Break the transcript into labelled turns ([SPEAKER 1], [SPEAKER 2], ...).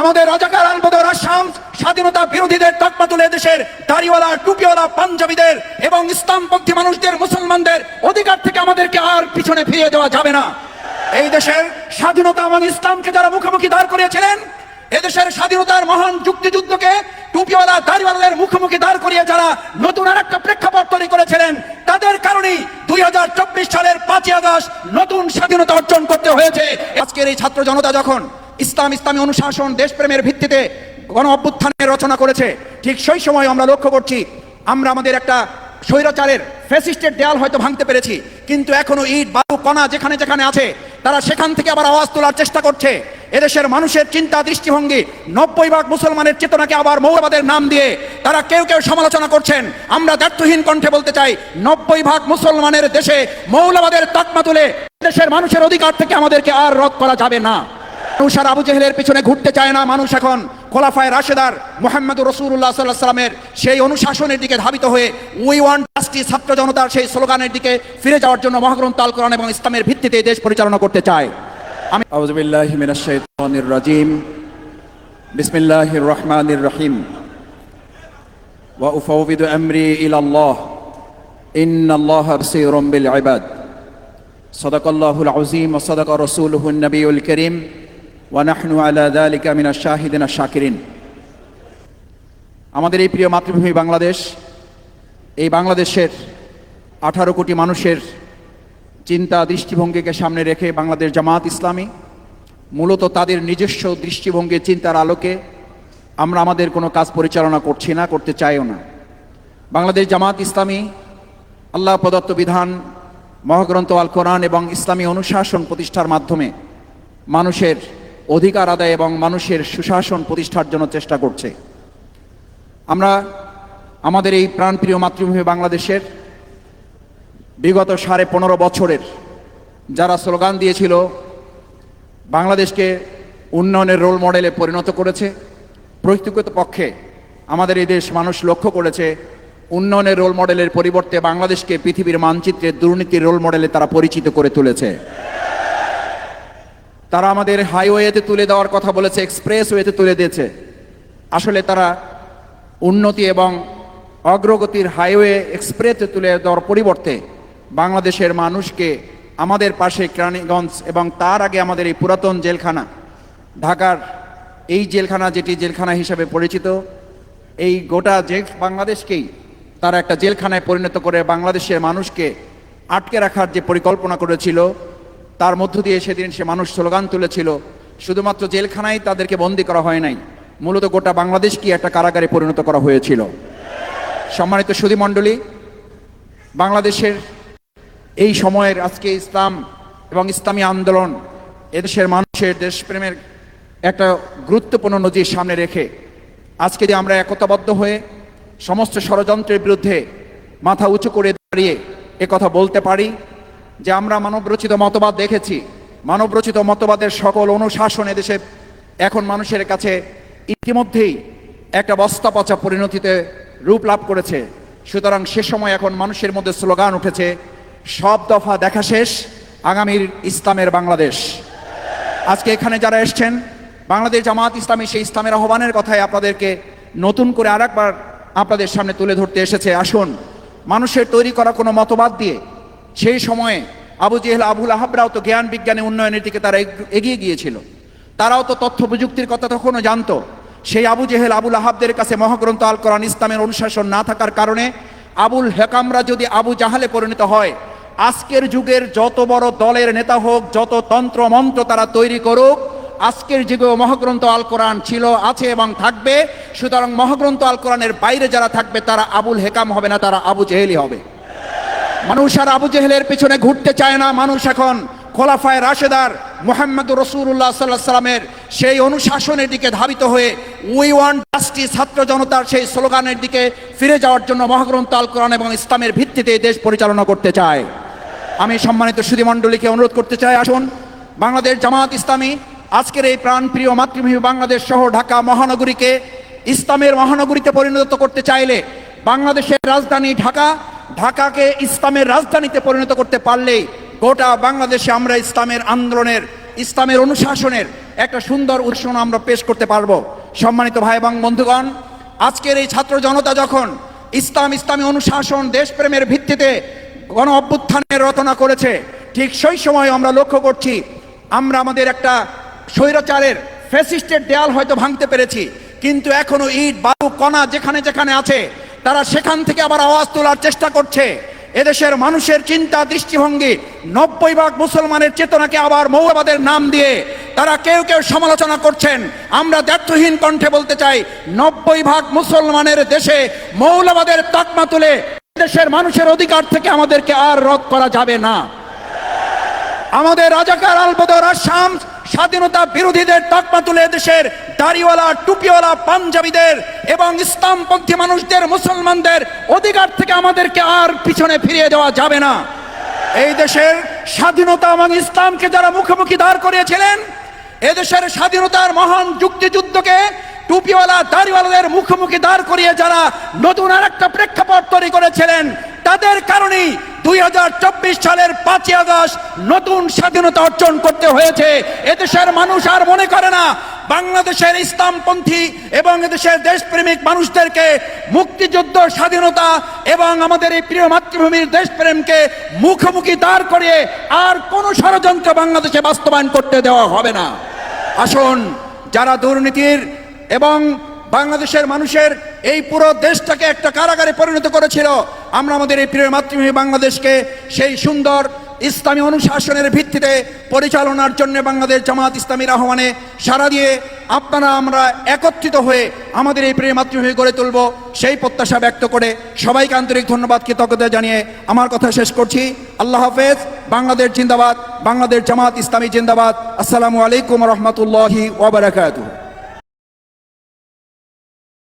[SPEAKER 1] আমাদের রাজাকার আলবদর আসাম স্বাধীনতা বিরোধীদের তকমা তুলে দেশের দাড়িওয়ালা, টুপিওয়ালা পাঞ্জাবিদের এবং ইসলামপন্থী মানুষদের, মুসলমানদের অধিকার থেকে আমাদেরকে আর পিছনে ফিরিয়ে দেওয়া যাবে না। এই দেশের স্বাধীনতা এবং ইসলামকে যারা মুখোমুখি দাঁড় করিয়েছিলেন এদেশের স্বাধীনতার মহান যুক্তিযুদ্ধকে টুপিওয়ালা, দাড়িওয়ালাদের মুখোমুখি দাঁড় করিয়ে যারা নতুন আর একটা প্রেক্ষাপট তৈরি করেছিলেন, তাদের কারণেই দুই হাজার চব্বিশ সালের পাঁচই আগস্ট নতুন স্বাধীনতা অর্জন করতে হয়েছে। আজকের এই ছাত্র জনতা যখন ইসলাম ইসলামী অনুশাসন দেশপ্রেমের ভিত্তিতে গণ অভ্যুত্থানের রচনা করেছে। ঠিক সেই সময় আমরা লক্ষ্য করছি, আমরা আমাদের একটা স্বৈরাচারের ফেসিস্টের দেয়াল হয়তো ভাঙতে পেরেছি, কিন্তু এখনও ইট, বালু, কণা যেখানে যেখানে আছে, তারা সেখান থেকে আবার আওয়াজ তোলার চেষ্টা করছে। এদেশের মানুষের চিন্তা, দৃষ্টিভঙ্গি, নব্বই ভাগ মুসলমানের চেতনাকে আবার মৌলবাদের নাম দিয়ে তারা কেউ কেউ সমালোচনা করছেন। আমরা দ্ব্যর্থহীন কণ্ঠে বলতে চাই, নব্বই ভাগ মুসলমানের দেশে মৌলবাদের তকমা তুলে দেশের মানুষের অধিকার থেকে আমাদেরকে আর রদ করা যাবে না। মানুষ আর আবু জেহেলের পিছনে ঘুরতে চায় না মানুষ এখন খোলাফায় রাশেদার মোহাম্মদ রসুল্লাহ সাল্লাহ সাল্লামের সেই অনুশাসনের দিকে ধাবিত হয়ে উই ওয়ান জাস্টিস ছাত্র জনতার সেই স্লোগানের দিকে ফিরে যাওয়ার জন্য মহাগ্রন্থ আল কোরআন এবং ইসলামের ভিত্তিতে এই দেশ পরিচালনা করতে চায় আমি
[SPEAKER 2] أعوذ بالله من الشيطان الرجيم بسم الله الرحمن الرحيم وأفوض أمري إلى الله إن الله بصير بالعباد صدق الله العظيم وصدق رسوله النبي الكريم ওয়ানাহনু আলা দালিকা মিনা শাহিদিনা শাকিরিন। আমাদের এই প্রিয় মাতৃভূমি বাংলাদেশ, এই বাংলাদেশের আঠারো কোটি মানুষের চিন্তা দৃষ্টিভঙ্গিকে সামনে রেখে বাংলাদেশ জামাত ইসলামী মূলত তাদের নিজস্ব দৃষ্টিভঙ্গি চিন্তার আলোকে আমরা আমাদের কোনো কাজ পরিচালনা করছি না, করতে চাইও না। বাংলাদেশ জামাত ইসলামী আল্লাহ প্রদত্ত বিধান, মহাগ্রন্থ আল কোরআন এবং ইসলামী অনুশাসন প্রতিষ্ঠার মাধ্যমে মানুষের অধিকার আদায় এবং মানুষের সুশাসন প্রতিষ্ঠার জন্য চেষ্টা করছে। আমরা আমাদের এই প্রাণপ্রিয় মাতৃভূমি বাংলাদেশের বিগত সাড়ে পনেরো বছরের যারা স্লোগান দিয়েছিল, বাংলাদেশকে উন্নয়নের রোল মডেলে পরিণত করেছে প্রযুক্তিগত পক্ষে আমাদের এই দেশ মানুষ লক্ষ্য করেছে, উন্নয়নের রোল মডেলের পরিবর্তে বাংলাদেশকে পৃথিবীর মানচিত্রে দুর্নীতির রোল মডেলে তারা পরিচিত করে তুলেছে। তারা আমাদের হাইওয়েতে তুলে দেওয়ার কথা বলেছে এক্সপ্রেস ওয়েতে তুলে দিয়েছে। আসলে তারা উন্নতি এবং অগ্রগতির হাইওয়ে এক্সপ্রেসে তুলে দেওয়ার পরিবর্তে বাংলাদেশের মানুষকে আমাদের পাশে কেরানীগঞ্জ এবং তার আগে আমাদের এই পুরাতন জেলখানা, ঢাকার এই জেলখানা যেটি জেলখানা হিসাবে পরিচিত, এই গোটা জেল বাংলাদেশকেই তারা একটা জেলখানায় পরিণত করে বাংলাদেশের মানুষকে আটকে রাখার যে পরিকল্পনা করেছিল তার মধ্য দিয়ে সেদিন সে মানুষ স্লোগান তুলেছিল, শুধুমাত্র জেলখানায় তাদেরকে বন্দি করা হয় নাই, মূলত গোটা বাংলাদেশকে একটা কারাগারে পরিণত করা হয়েছিল। সম্মানিত সুধী মণ্ডলী বাংলাদেশের এই সময়ের আজকে ইসলাম এবং ইসলামী আন্দোলন এদেশের মানুষের দেশপ্রেমের একটা গুরুত্বপূর্ণ নজির সামনে রেখে আজকে যে আমরা একতাবদ্ধ হয়ে সমস্ত ষড়যন্ত্রের বিরুদ্ধে মাথা উঁচু করে দাঁড়িয়ে কথা বলতে পারি যে আমরা মানবরচিত মতবাদ দেখেছি। মানবরচিত মতবাদের সকল অনুশাসন এদেশে এখন মানুষের কাছে ইতিমধ্যেই একটা বস্তা পচা পরিণতিতে রূপ লাভ করেছে। সুতরাং সে সময় এখন মানুষের মধ্যে স্লোগান উঠেছে, সব দফা দেখা শেষ, আগামীর ইসলামের বাংলাদেশ। আজকে এখানে যারা এসছেন, বাংলাদেশ জামাত ইসলামী সেই ইসলামের আহ্বানের কথায় আপনাদেরকে নতুন করে আরেকবার আপনাদের সামনে তুলে ধরতে এসেছে। আসুন, মানুষের তৈরি করা কোনো মতবাদ দিয়ে সেই সময়ে আবু জেহেল, আবুল আহাবরাও তো জ্ঞান বিজ্ঞানের উন্নয়নের দিকে তারা এগিয়ে গিয়েছিল। তারাও তো তথ্য প্রযুক্তির কথা তখনও জানতো। সেই আবু জেহেল, আবুল আহাবদের কাছে মহাগ্রন্থ আল কোরআন ইসলামের অনুশাসন না থাকার কারণে আবুল হেকামরা যদি আবু জাহালে পরিণত হয়, আজকের যুগের যত বড় দলের নেতা হোক, যত তন্ত্র মন্ত্র তারা তৈরি করুক, আজকের যুগেও মহাগ্রন্থ আল কোরআন ছিল, আছে এবং থাকবে। সুতরাং মহাগ্রন্থ আল কোরআনের বাইরে যারা থাকবে, তারা আবুল হেকাম হবে না, তারা আবু জেহেলি হবে। মানুষ আর আবু জেহেলের পিছনে ঘুরতে চায় না মানুষ এখন খোলাফায় রাশেদার মোহাম্মদ রসুল্লাহ সাল্লাহ সাল্লামের সেই অনুশাসনের দিকে ধাবিত হয়ে উই ওয়ান জাস্টিস ছাত্র জনতার সেই স্লোগানের দিকে ফিরে যাওয়ার জন্য মহাগ্রন্থ আল কোরআন এবং ইসলামের ভিত্তিতে দেশ পরিচালনা করতে চায়। আমি সম্মানিত সুধীমণ্ডলীকে অনুরোধ করতে চাই, আসুন। বাংলাদেশ জামাত ইসলামী আজকের এই প্রাণপ্রিয় মাতৃভূমি বাংলাদেশ সহ ঢাকা মহানগরীকে ইসলামের মহানগরীতে পরিণত করতে চাইলে বাংলাদেশের রাজধানী ঢাকা ঢাকাকে ইসলামের রাজধানীতে পরিণত করতে পারলেই গোটা বাংলাদেশে আমরা ইসলামের আন্দোলনের, ইসলামের অনুশাসনের একটা সুন্দর উৎসন আমরা পেশ করতে পারব। সম্মানিত ভাই এবং বন্ধুগণ, আজকের এই ছাত্র জনতা যখন ইসলাম, ইসলামী অনুশাসন দেশপ্রেমের ভিত্তিতে গণ অভ্যুত্থানের রচনা করেছে, ঠিক সেই সময় আমরা লক্ষ্য করছি, আমরা আমাদের একটা স্বৈরাচারের ফ্যাসিস্টের দেয়াল হয়তো ভাঙতে পেরেছি, কিন্তু এখনও ইট, বালু, কণা যেখানে যেখানে আছে তারা সেখান থেকে আবার আওয়াজ তোলার চেষ্টা করছে। এদেশের মানুষের চিন্তা দৃষ্টিভঙ্গি, নব্বই ভাগ মুসলমানের চেতনাকে আবার মৌলবাদের নাম দিয়ে তারা কেউ কেউ সমালোচনা করছেন। আমরা দ্ব্যর্থহীন কণ্ঠে বলতে চাই, নব্বই ভাগ মুসলমানের দেশে মৌলবাদের তকমা তুলে দেশের মানুষের অধিকার থেকে আমাদেরকে আর রদ করা যাবে না। আমাদের রাজাকার আলবদর আসাম স্বাধীনতা বিরোধীদের তকমা তুলে দেশের দাড়িওয়ালা, টুপিওয়ালা পাঞ্জাবিদের এবং ইসলামপন্থী মানুষদের, মুসলমানদের অধিকার থেকে আমাদেরকে আর পিছনে ফিরিয়ে দেওয়া যাবে না। এই দেশের স্বাধীনতা এবং ইসলামকে যারা মুখোমুখি দাঁড় করিয়েছিলেন এদেশের স্বাধীনতার মহান যুক্তিযুদ্ধকে টুপিওয়ালা, দাড়িওয়ালাদের মুখোমুখি দাঁড় করিয়ে যারা নতুন আর একটা প্রেক্ষাপট তৈরি করেছিলেন তাদের কারণেই দুই হাজার চব্বিশ সালের পাঁচই আগস্ট নতুন স্বাধীনতা অর্জন করতে হয়েছে। এদেশের মানুষ আর মনে করে না, বাংলাদেশের ইসলামপন্থী এবং এদেশের দেশপ্রেমিক মানুষদেরকে মুক্তিযুদ্ধ স্বাধীনতা এবং আমাদের এই প্রিয় মাতৃভূমির দেশপ্রেমকে মুখোমুখি দাঁড় করিয়ে আর কোনো ষড়যন্ত্র বাংলাদেশে বাস্তবায়ন করতে দেওয়া হবে না। আসুন, যারা দুর্নীতির এবং বাংলাদেশের মানুষের এই পুরো দেশটাকে একটা কারাগারে পরিণত করেছিল। আমরা আমাদের এই প্রিয় মাতৃভূমি বাংলাদেশকে সেই সুন্দর ইসলামী অনুশাসনের ভিত্তিতে পরিচালনার জন্য বাংলাদেশ জামাত ইসলামীর আহ্বানে সারা দিয়ে আপনারা আমরা একত্রিত হয়ে আমাদের এই প্রিয় মাতৃভূমি গড়ে তুলব সেই প্রত্যাশা ব্যক্ত করে সবাইকে আন্তরিক ধন্যবাদ, কৃতজ্ঞতা জানিয়ে আমার কথা শেষ করছি। আল্লাহ হাফেজ। বাংলাদেশ জিন্দাবাদ। বাংলাদেশ জামাত ইসলামী জিন্দাবাদ। আসসালামু আলাইকুম রহমতুল্লাহি ওবরাকাতুহ